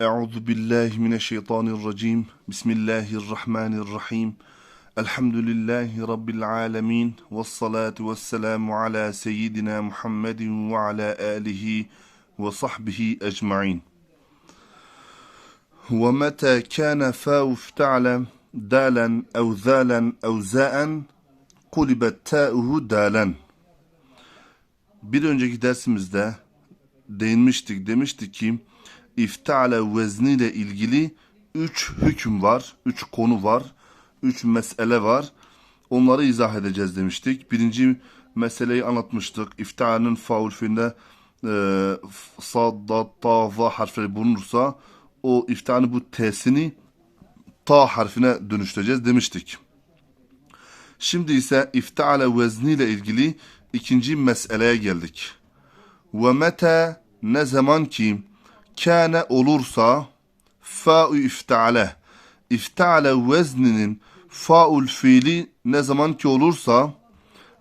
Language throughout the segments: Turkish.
Euzu billahi mineşşeytanirracim. Bismillahirrahmanirrahim. Elhamdülillahi rabbil alamin. Ves salatu vesselamu ala seyyidina Muhammedin ve ala alihi ve sahbihi ecmaîn. ومتى كان فاء افتعل دالا أو ذالا أو زاء قلبت تاؤه دالا Bir önceki dersimizde değinmiştik, demiştik ki iftale vezniyle ilgili üç hüküm var, üç konu var, üç mesele var. Onları izah edeceğiz demiştik. Birinci meseleyi anlatmıştık. İftialin faul e, sadda, ta, za harfleri bulunursa o iftihanın bu t'sini ta harfine dönüştüreceğiz demiştik. Şimdi ise iftale vezniyle ilgili ikinci meseleye geldik. Ve mete ne zaman ki kâne olursa fa'u iftale iftale vezninin faul fiili ne zaman ki olursa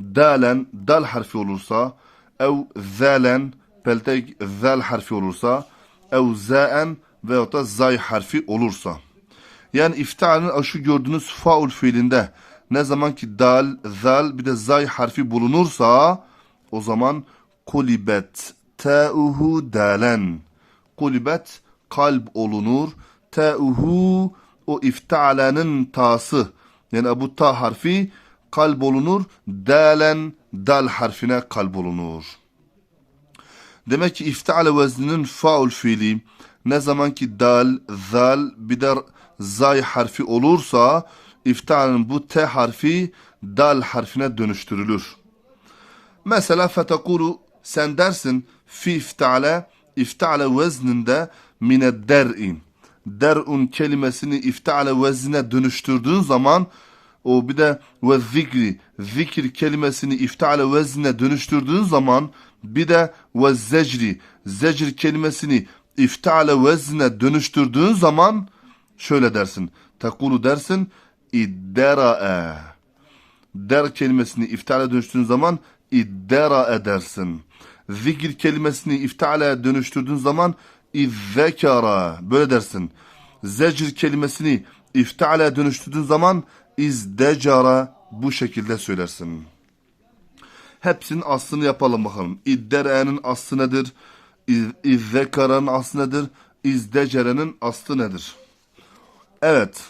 dalen dal harfi olursa ev zalen peltek zal harfi olursa ev zaen veyahut da zay harfi olursa. Yani iftialin şu gördüğünüz faul fiilinde ne zaman ki dal, zal bir de zay harfi bulunursa o zaman kulibet ta'uhu dalen. Kulibet kalp olunur. Ta'uhu o iftialenin tası. Yani bu ta harfi kalp olunur. Dalen dal harfine kalp olunur. Demek ki iftiale vezninin faul fiili ne zaman ki dal, zal bir de zay harfi olursa iftialin bu t harfi dal harfine dönüştürülür. Mesela fetekulu sen dersin fi iftale iftale vezninde mine der'in. Der'un kelimesini iftale veznine dönüştürdüğün zaman o bir de ve zikri zikir kelimesini iftale veznine dönüştürdüğün zaman bir de ve zecri zecr kelimesini iftale vezne dönüştürdüğün zaman şöyle dersin. Tekulu dersin iddera'e. Der kelimesini iftale dönüştürdüğün zaman iddera edersin. Zikir kelimesini iftale dönüştürdüğün zaman izzekara. Böyle dersin. Zecr kelimesini iftale dönüştürdüğün zaman izdecara bu şekilde söylersin. Hepsinin aslını yapalım bakalım. İddere'nin aslı nedir? İzzekara'nın aslı nedir? İzdecere'nin aslı nedir? Evet.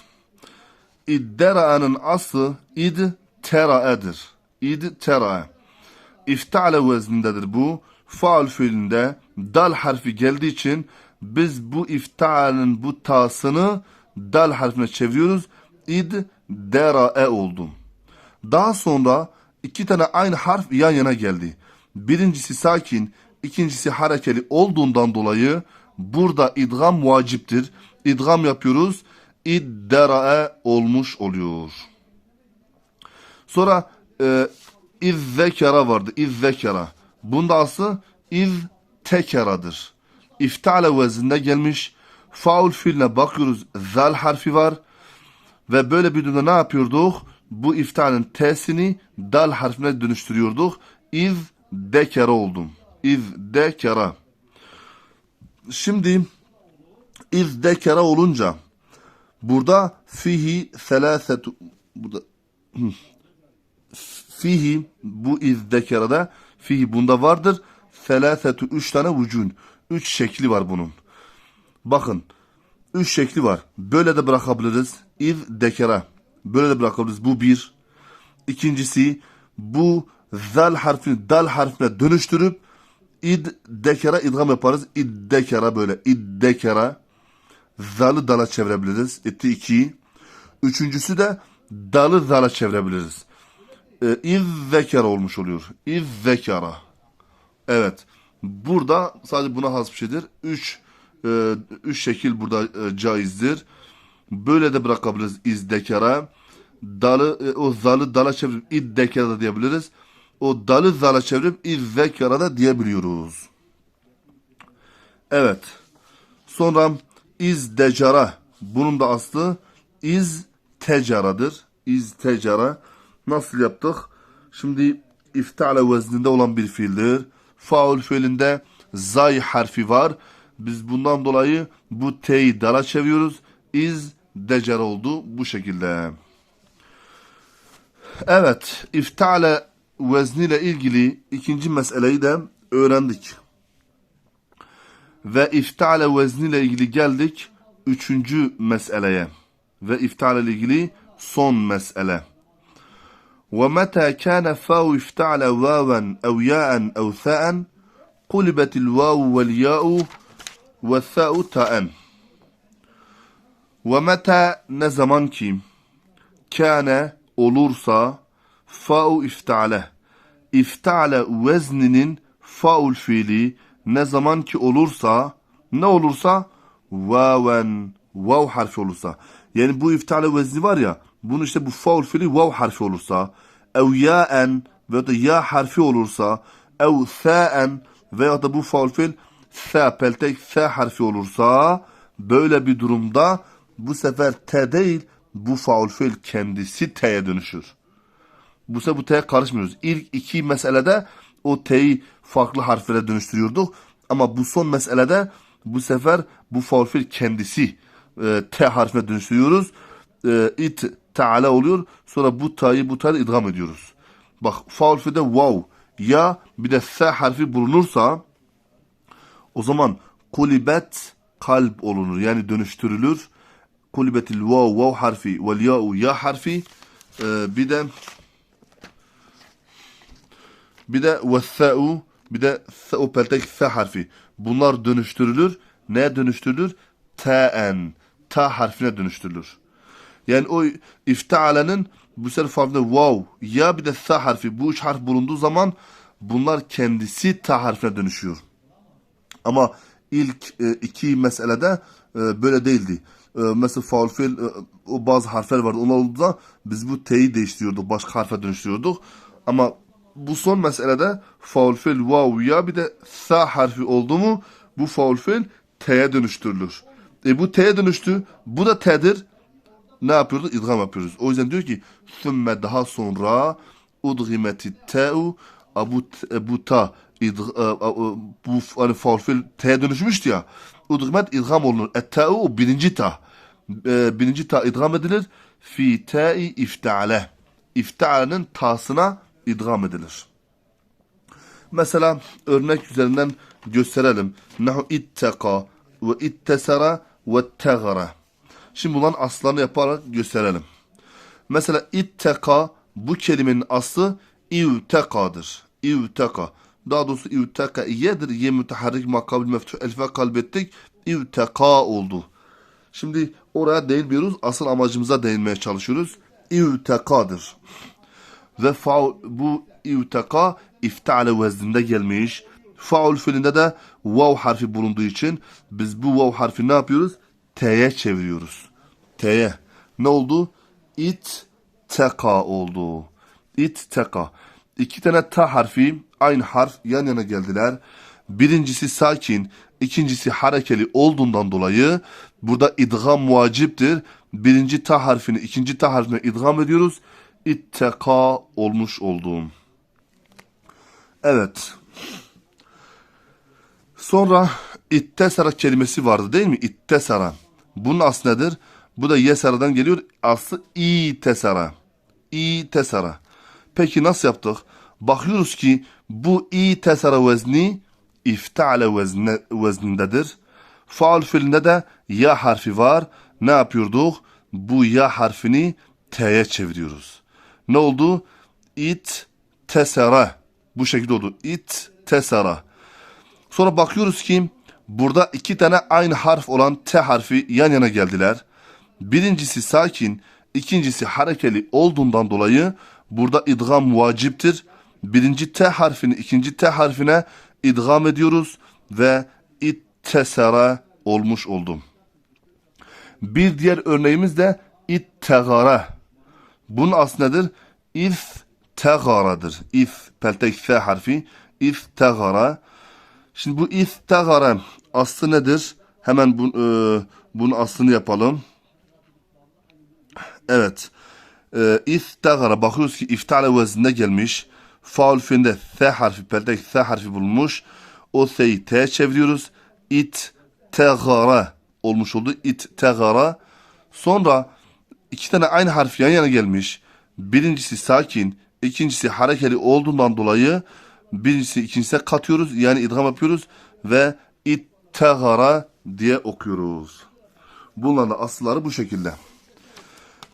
İddera'nın aslı id tera'edir. İd tera'a. İftale veznindedir bu. Faal fiilinde dal harfi geldiği için biz bu iftalin bu tasını dal harfine çeviriyoruz. İd dera'e oldu. Daha sonra iki tane aynı harf yan yana geldi. Birincisi sakin, ikincisi harekeli olduğundan dolayı burada idgam vaciptir. İdgam yapıyoruz. İdderae olmuş oluyor. Sonra e, izzekera vardı. İzzekera. Bunda aslı iz tekeradır. İftale vezinde gelmiş. Faul fiiline bakıyoruz. Zal harfi var. Ve böyle bir durumda ne yapıyorduk? Bu iftalin t'sini dal harfine dönüştürüyorduk. İz dekera oldum. İz dekera. Şimdi iz dekera olunca burada fihi selasetu burada fihi bu iz dekerada fihi bunda vardır. Selasetu üç tane vücun. Üç şekli var bunun. Bakın. Üç şekli var. Böyle de bırakabiliriz. İz dekera. Böyle de bırakabiliriz. Bu bir. İkincisi bu zal harfini dal harfine dönüştürüp id dekera idgam yaparız. İd dekera böyle. İd dekera. Zalı dala çevirebiliriz. Etti iki. Üçüncüsü de dalı zala çevirebiliriz. Ee, İz zekera olmuş oluyor. İz zekera. Evet. Burada sadece buna has bir şeydir. Üç, e, üç şekil burada e, caizdir. Böyle de bırakabiliriz izdekara. Dalı, e, o zalı dala çevirip iddekara da diyebiliriz. O dalı zala çevirip izzekara da diyebiliyoruz. Evet. Sonra izdecara. Bunun da aslı iz tecaradır. İz tecara. Nasıl yaptık? Şimdi iftale vezninde olan bir fiildir. Faul fiilinde zay harfi var. Biz bundan dolayı bu t'yi dala çeviriyoruz. İz decer oldu bu şekilde. Evet, iftale vezniyle ilgili ikinci meseleyi de öğrendik. Ve iftale vezniyle ilgili geldik üçüncü meseleye. Ve iftale ile ilgili son mesele. ومتى كان فاو افتعل واوا أو ياء أو ثاء قلبت الواو والياء والثاء تاء. ومتى نزمانك؟ كان أولورسا فاو افتعله. افتعل وزنن فاو الفيلي نزمانك أولورسا نولورسا واوا واو حرف أولورسا yani bu iftale vezni var ya bunun işte bu faul fiili vav harfi olursa ev yaen veya da ya harfi olursa ev tha'en veya da bu faul fiil sa peltek sa harfi olursa böyle bir durumda bu sefer t değil bu faul fiil kendisi t'ye dönüşür. Bu sefer bu t'ye karışmıyoruz. İlk iki meselede o t'yi farklı harflere dönüştürüyorduk. Ama bu son meselede bu sefer bu faul fiil kendisi e, t harfine dönüştürüyoruz. E, it teala oluyor. Sonra bu ta'yı bu ta'yı idgam ediyoruz. Bak faul fiilde wow ya bir de s harfi bulunursa o zaman kulibet kalp olunur. Yani dönüştürülür. Kulibetil vav vav harfi vel ya'u ya harfi e, bir de bir de vessa'u bir de sa'u peltek sa harfi. Bunlar dönüştürülür. Neye dönüştürülür? Ta'en. Ta harfine dönüştürülür. Yani o iftalenin bu sefer farkında vav ya bir de sa harfi bu üç harf bulunduğu zaman bunlar kendisi ta harfine dönüşüyor. Ama ilk e, iki meselede e, böyle değildi. E, mesela faul fiil e, o bazı harfler vardı. Onlar olduğunda biz bu t'yi değiştiriyorduk. Başka harfe dönüştürüyorduk. Ama bu son meselede faul fiil vav ya bir de sa harfi oldu mu bu faul fiil t'ye dönüştürülür. E bu t'ye dönüştü. Bu da t'dir. Ne yapıyoruz? İdgam yapıyoruz. O yüzden diyor ki sümme daha sonra udgimeti te'u abu, bu ta idg- e, e, bu hani faul fiil t'ye dönüşmüştü ya. Udgimet idgam olunur. Et-te'u birinci ta. E, birinci ta idgam edilir. Fi te'i iftale. İftale'nin ta'sına idgam edilir. Mesela örnek üzerinden gösterelim. Nahu itteka ve ittesara ve tegara. Şimdi bunların aslarını yaparak gösterelim. Mesela itteka bu kelimenin aslı ivtekadır. İvteka. Daha doğrusu ivteka iyedir. Ye müteharrik makabil meftuh elfe kalbettik. İvteka oldu. Şimdi oraya değinmiyoruz. Asıl amacımıza değinmeye çalışıyoruz. İvtekadır. Ve faul, bu ivteka iftale vezninde gelmiş. Faul fiilinde de vav harfi bulunduğu için biz bu vav harfi ne yapıyoruz? T'ye çeviriyoruz. T'ye. Ne oldu? İt teka oldu. İt teka. İki tane ta harfi aynı harf yan yana geldiler. Birincisi sakin, ikincisi harekeli olduğundan dolayı burada idgam vaciptir. Birinci ta harfini ikinci ta harfine idgam ediyoruz. İtteka olmuş olduğum. Evet. Sonra ittesara kelimesi vardı değil mi? İttesara. Bunun aslı nedir? Bu da yesaradan geliyor. Aslı itesara. İtesara. Peki nasıl yaptık? Bakıyoruz ki bu itesara vezni iftale vezne, veznindedir. Faal fiilinde de ya harfi var. Ne yapıyorduk? Bu ya harfini t'ye çeviriyoruz. Ne oldu? İt tesara. Bu şekilde oldu. İt tesara. Sonra bakıyoruz ki burada iki tane aynı harf olan T harfi yan yana geldiler. Birincisi sakin, ikincisi harekeli olduğundan dolayı burada idgam vaciptir. Birinci T harfini ikinci T harfine idgam ediyoruz ve ittesara olmuş oldum. Bir diğer örneğimiz de ittegara. Bunun aslı nedir? İftegaradır. İf, peltek F harfi. İftegara. Şimdi bu iftegara aslı nedir? Hemen bu, e, bunun aslını yapalım. Evet. E, iftegara bakıyoruz ki iftale vezninde gelmiş. Faul fiilinde Th harfi, peltek Th harfi bulunmuş. O Th'yi T çeviriyoruz. İt İttegara olmuş oldu. İttegara. Sonra iki tane aynı harf yan yana gelmiş. Birincisi sakin, ikincisi harekeli olduğundan dolayı birincisi ikincisine katıyoruz. Yani idgam yapıyoruz ve ittegara diye okuyoruz. Bunların da asılları bu şekilde.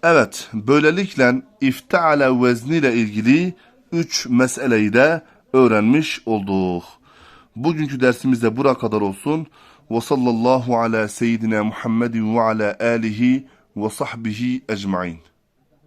Evet, böylelikle ifteale vezniyle ilgili üç meseleyi de öğrenmiş olduk. Bugünkü dersimiz de buraya kadar olsun. Ve sallallahu ala seyyidina Muhammedin ve ala alihi ve sahbihi ecmain.